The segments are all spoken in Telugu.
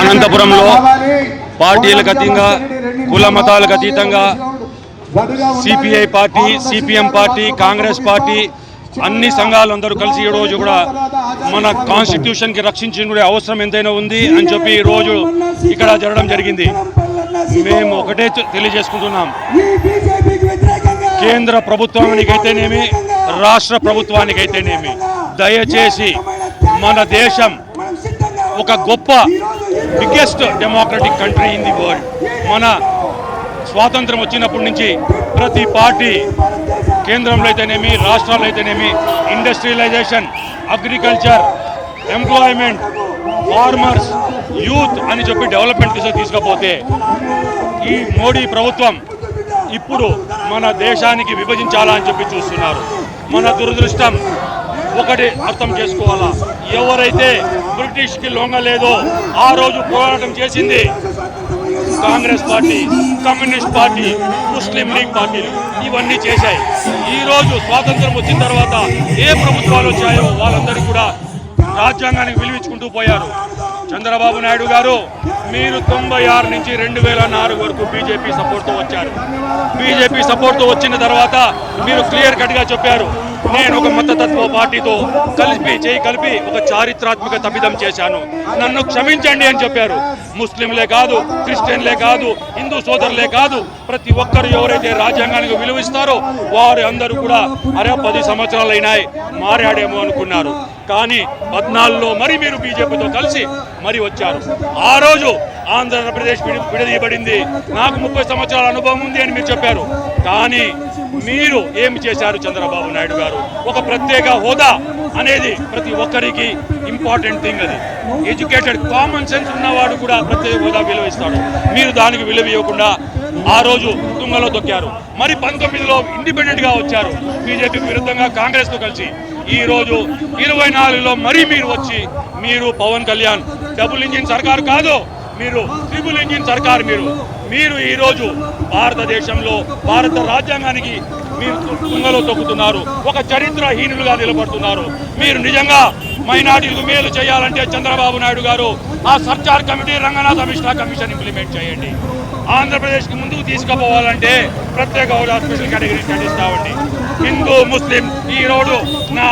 అనంతపురంలో పార్టీలకు అతీతంగా కుల మతాలకు అతీతంగా CPI party CPM party Congress party అన్ని సంఘాలు అందరూ కలిసి ఈ రోజు కూడా మన కాన్స్టిట్యూషన్కి రక్షించిన అవసరం ఎంతైనా ఉంది అని చెప్పి ఈ రోజు ఇక్కడ జరగడం జరిగింది. మేము ఒకటే తెలియజేసుకుంటున్నాం. కేంద్ర ప్రభుత్వానికైతేనేమి రాష్ట్ర ప్రభుత్వానికైతేనేమి దయచేసి మన దేశం ఒక గొప్ప biggest democratic country in the world. మన స్వాతంత్రం వచ్చినప్పటి నుంచి ప్రతి పార్టీ కేంద్రంలో అయితేనేమి రాష్ట్రాల్లో అయితేనేమి industrialisation agriculture employment farmers youth అని చెప్పి డెవలప్మెంట్ దిశ తీసుకపోతే ఈ మోడీ ప్రభుత్వం ఇప్పుడు మన దేశానికి విభజించాలా అని చెప్పి చూస్తున్నారు. మన దురదృష్టం ఒకటి అర్థం చేసుకోవాలా? ఎవరైతే బ్రిటిష్కి లొంగలేదో ఆ రోజు పోరాటం చేసింది Congress party communist party Muslim League పార్టీలు. ఇవన్నీ చేశాయి. ఈ రోజు స్వాతంత్రం వచ్చిన తర్వాత ఏ ప్రభుత్వాలు వచ్చాయో వాళ్ళందరూ కూడా రాజ్యాంగానికి విలువించుకుంటూ పోయారు. చంద్రబాబు నాయుడు గారు మీరు తొంభై ఆరు నుంచి రెండు వేల నాలుగు వరకు బీజేపీ సపోర్ట్తో వచ్చారు. బీజేపీ సపోర్ట్తో వచ్చిన తర్వాత మీరు క్లియర్ కట్గా చెప్పారు. నేను ఒక మతతత్వ పార్టీతో కలిపి చేయి కలిపి ఒక చారిత్రాత్మక తప్పిదం చేశాను. నన్ను క్షమించండి అని చెప్పారు. ముస్లింలే కాదు క్రిస్టియన్లే కాదు హిందూ సోదరులే కాదు ప్రతి ఒక్కరు ఎవరైతే రాజ్యాంగానికి విలువిస్తారో వారు అందరూ కూడా అరే పది సంవత్సరాలు అయినాయి మారాడేమో అనుకున్నారు. కానీ పద్నాలుగులో మరి మీరు బీజేపీతో కలిసి మరి వచ్చారు. ఆ రోజు ఆంధ్రప్రదేశ్ విడదీయబడింది. నాకు ముప్పై సంవత్సరాల అనుభవం ఉంది అని మీరు చెప్పారు. కానీ మీరు ఏమి చేశారు చంద్రబాబు నాయుడు గారు? ఒక ప్రత్యేక హోదా అనేది ప్రతి ఒక్కరికి ఇంపార్టెంట్ థింగ్ అది. ఎడ్యుకేటెడ్ కామన్ సెన్స్ ఉన్నవాడు కూడా ప్రత్యేక హోదా విలువ ఇస్తాడు మీరు దానికి విలువ ఇవ్వకుండా ఆ రోజు తుంగలో దొక్కారు మరి పంతొమ్మిదిలో ఇండిపెండెంట్గా వచ్చారు. బీజేపీ విరుద్ధంగా కాంగ్రెస్తో కలిసి ఈరోజు ఇరవై నాలుగులో మరీ మీరు వచ్చి మీరు పవన్ కళ్యాణ్ డబుల్ ఇంజిన్ సర్కారు కాదు మీరు ట్రిపుల్ ఇంజిన్ సర్కార్ మీరు. మీరు ఈరోజు భారతదేశంలో భారత రాజ్యాంగానికి మీరు తుంగలో తొక్కుతున్నారు. ఒక చరిత్రహీనులుగా నిలబడుతున్నారు. మీరు నిజంగా మైనార్టీలకు మేలు చేయాలంటే చంద్రబాబు నాయుడు గారు ఆ Sachar committee Ranganath Mishra commission implement చేయండి. ఆంధ్రప్రదేశ్కి ముందుకు తీసుకుపోవాలంటే ప్రత్యేక హోదా special category studies Hindu Muslim ఈ నా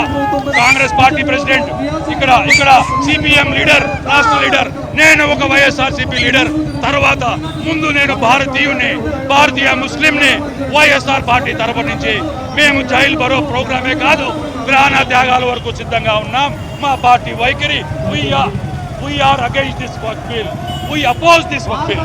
కాంగ్రెస్ పార్టీ ప్రెసిడెంట్. ఇక్కడ ఇక్కడ సిపిఎం లీడర్ రాష్ట్ర లీడర్ నేను ఒక వైఎస్ఆర్సీపీ లీడర్. తర్వాత ముందు నేను భారతీయుని భారతీయ ముస్లింని వైఎస్ఆర్ పార్టీ తరపు నుంచి మేము జైల్ బరో ప్రోగ్రామే కాదు ప్రాణ త్యాగాల వరకు సిద్ధంగా ఉన్నాం. మా పార్టీ వైఖరి we are against this work bill we oppose this work bill